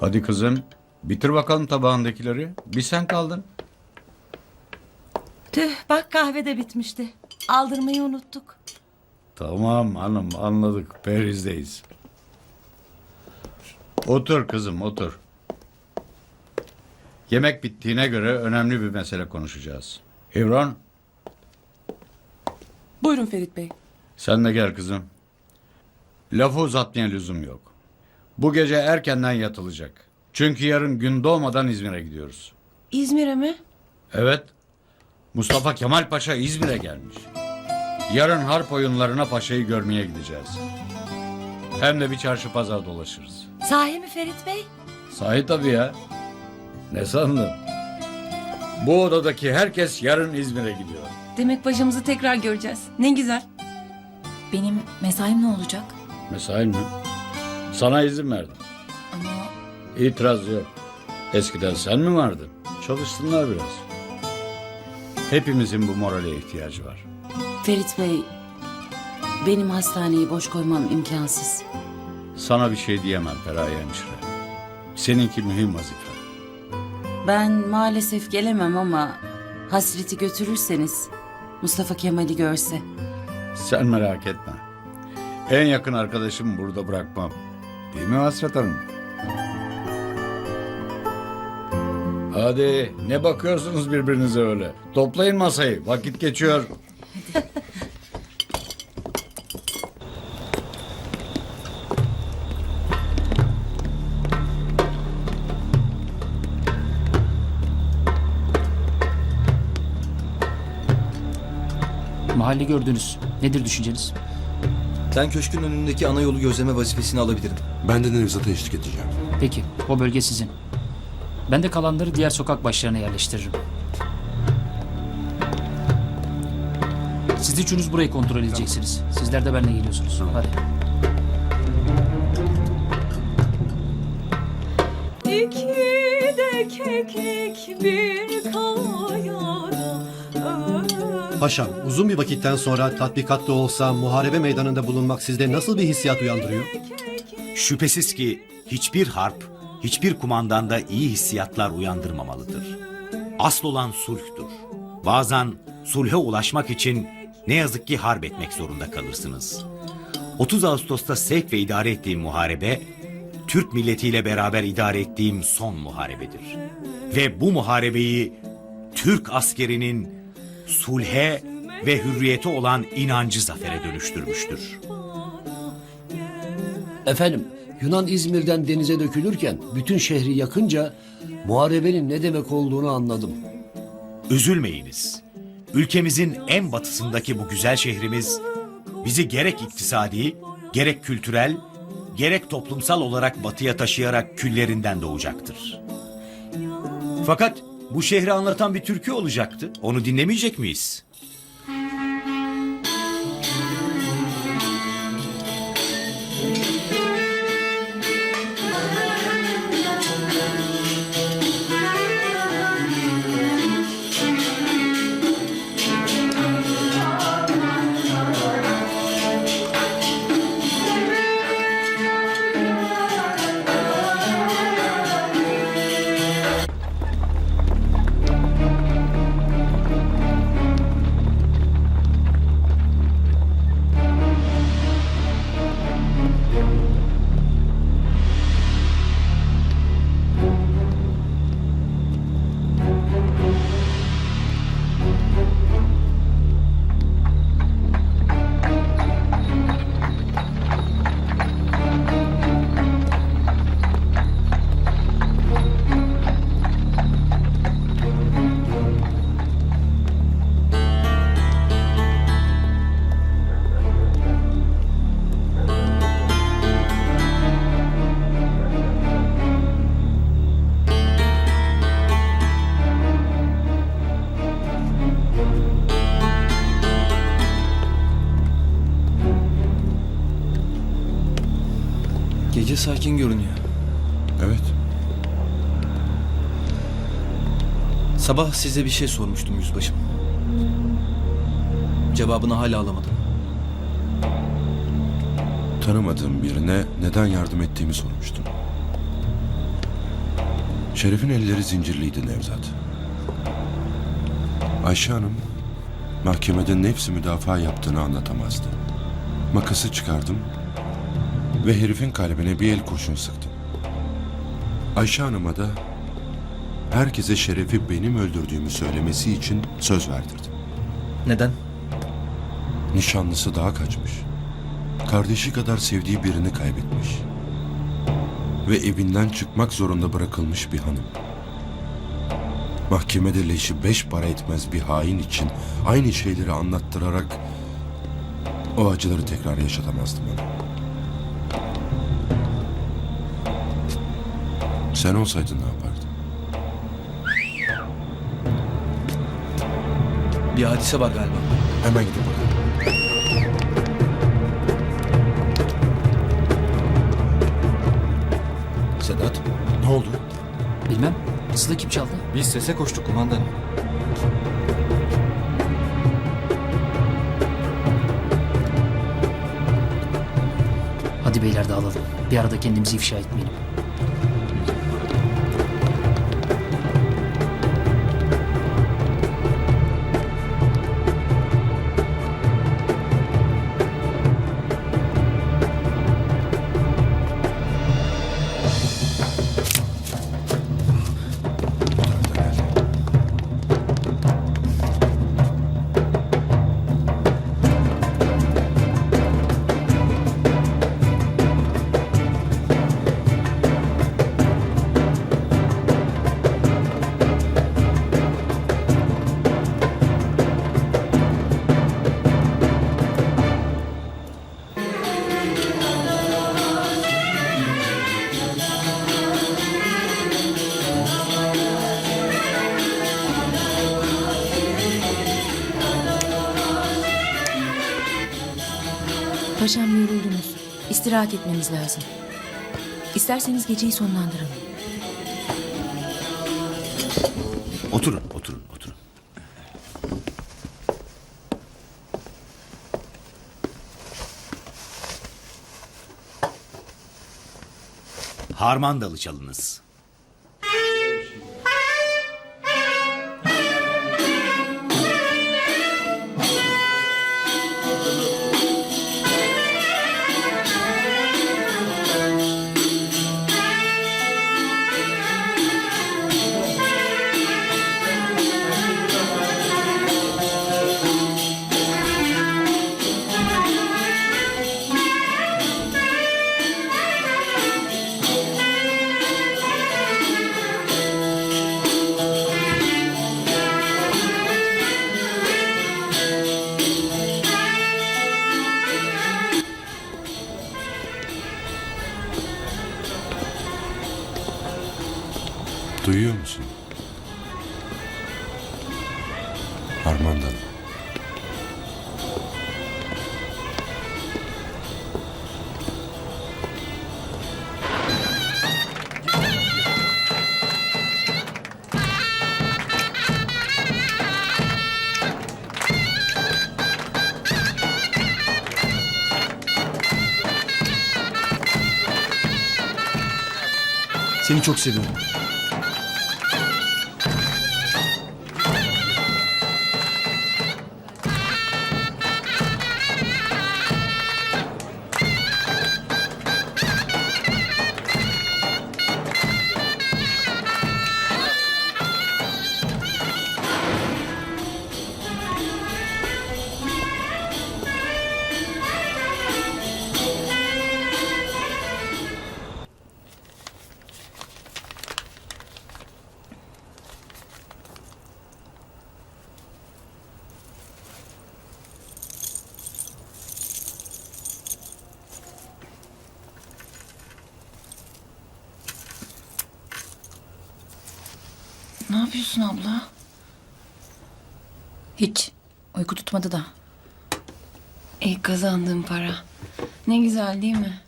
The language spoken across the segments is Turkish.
Hadi kızım bitir bakalım tabağındakileri. Bir sen kaldın. Tüh bak kahve de bitmişti. Aldırmayı unuttuk. Tamam hanım anladık. Perizdeyiz. Otur kızım otur. Yemek bittiğine göre önemli bir mesele konuşacağız. Hivran Buyurun Ferit Bey. sen de gel kızım. Lafı uzatmaya lüzum yok. Bu gece erkenden yatılacak. Çünkü yarın gün doğmadan İzmir'e gidiyoruz. İzmir'e mi? Evet. Mustafa Kemal Paşa İzmir'e gelmiş. Yarın harp oyunlarına paşayı görmeye gideceğiz. Hem de bir çarşı pazar dolaşırız. Sahi mi Ferit Bey? Sahi tabii ya. Ne sandın? Bu odadaki herkes yarın İzmir'e gidiyor. Demek bacımızı tekrar göreceğiz. Ne güzel. Benim mesaim ne olacak? Mesai mi? Sana izin verdim. Ama İtiraz yok. Eskiden sen mi vardın? Çalışsınlar biraz. Hepimizin bu morale ihtiyacı var. Ferit Bey, benim hastaneyi boş koymam imkansız. Sana bir şey diyemem Feraye hemşire. Seninki mühim vazife. Ben maalesef gelemem ama hasreti götürürseniz Mustafa Kemal'i görse. Sen merak etme. En yakın arkadaşım burada bırakmam. Değil mi Hasret Hanım? Hadi ne bakıyorsunuz birbirinize öyle? Toplayın masayı. Vakit geçiyor. Mahalle gördünüz. Nedir düşünceniz? Ben köşkün önündeki ana yolu gözleme vazifesini alabilirim. Ben de Nevzat'a eşlik edeceğim. Peki, o bölge sizin. Ben de kalanları diğer sokak başlarına yerleştiririm. Siz üçünüz burayı kontrol edeceksiniz. Sizler de benimle geliyorsunuz. Hadi. İki de keklik bir kayara Paşam, uzun bir vakitten sonra tatbikatta olsa muharebe meydanında bulunmak sizde nasıl bir hissiyat uyandırıyor? Şüphesiz ki hiçbir harp, hiçbir kumandanda iyi hissiyatlar uyandırmamalıdır. Asıl olan sulhtur. Bazen sulhe ulaşmak için ne yazık ki harp etmek zorunda kalırsınız. 30 Ağustos'ta sevk ve idare ettiğim muharebe, Türk milletiyle beraber idare ettiğim son muharebedir. Ve bu muharebeyi Türk askerinin sulhe ve hürriyete olan inancı zafere dönüştürmüştür. Efendim, Yunan İzmir'den denize dökülürken bütün şehri yakınca muharebenin ne demek olduğunu anladım. Üzülmeyiniz. Ülkemizin en batısındaki bu güzel şehrimiz bizi gerek iktisadi, gerek kültürel, gerek toplumsal olarak batıya taşıyarak küllerinden doğacaktır. Fakat bu şehri anlatan bir türkü olacaktı. Onu dinlemeyecek miyiz? Gece sakin görünüyor. Evet. Sabah size bir şey sormuştum yüzbaşım. Cevabını hala alamadım. Tanımadığım birine neden yardım ettiğimi sormuştum. Şeref'in elleri zincirliydi Nevzat. Ayşe Hanım mahkemede nefsi müdafaa yaptığını anlatamazdı. Makası çıkardım ve herifin kalbine bir el kurşun sıktım. Ayşe Hanım'a da herkese Şeref'i benim öldürdüğümü söylemesi için söz verdirdim. Neden? Nişanlısı daha kaçmış. Kardeşi kadar sevdiği birini kaybetmiş. Ve evinden çıkmak zorunda bırakılmış bir hanım. Mahkemede leşi beş para etmez bir hain için aynı şeyleri anlattırarak o acıları tekrar yaşatamazdım ona. Sen olsaydın ne yapardın? Bir hadise var galiba. Hemen gidip bakalım. Sedat, ne oldu? Bilmem. Sıla kim çaldı? Biz sese koştuk kumandanım. Hadi beyler dağılalım. Bir arada kendimizi ifşa etmeyelim. Paşam yoruldunuz. İstirahat etmemiz lazım. İsterseniz geceyi sonlandıralım. Oturun, oturun, oturun. Harmandalı çalınız. Seni çok seviyorum. Ne yapıyorsun abla? Hiç. Uyku tutmadı da. İlk kazandığım para. Ne güzel değil mi?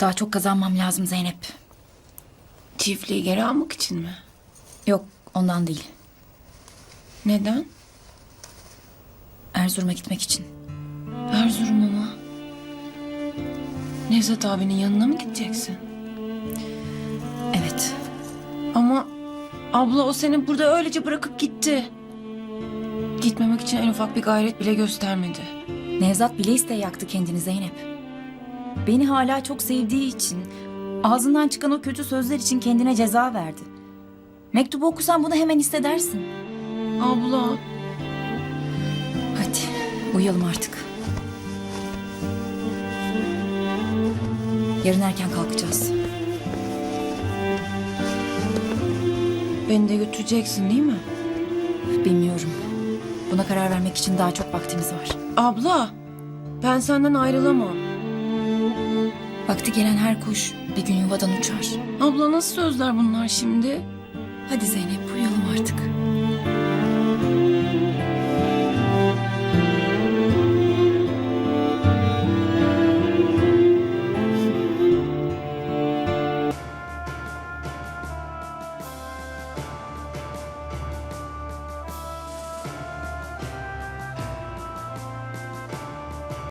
Daha çok kazanmam lazım Zeynep. Çiftliği geri almak için mi? Yok ondan değil. Neden? Erzurum'a gitmek için. Erzurum'a mı? Nevzat abinin yanına mı gideceksin? Evet. Abla o seni burada öylece bırakıp gitti. Gitmemek için en ufak bir gayret bile göstermedi. Nevzat bile iste yaktı kendini Zeynep. Beni hala çok sevdiği için, ağzından çıkan o kötü sözler için kendine ceza verdi. Mektubu okusan bunu hemen hissedersin. Abla. Hadi uyuyalım artık. Yarın erken kalkacağız. Beni de götüreceksin değil mi? Bilmiyorum. Buna karar vermek için daha çok vaktimiz var. Abla. Ben senden ayrılamam. Vakti gelen her kuş bir gün yuvadan uçar. Abla nasıl sözler bunlar şimdi? Hadi Zeynep uyuyalım artık.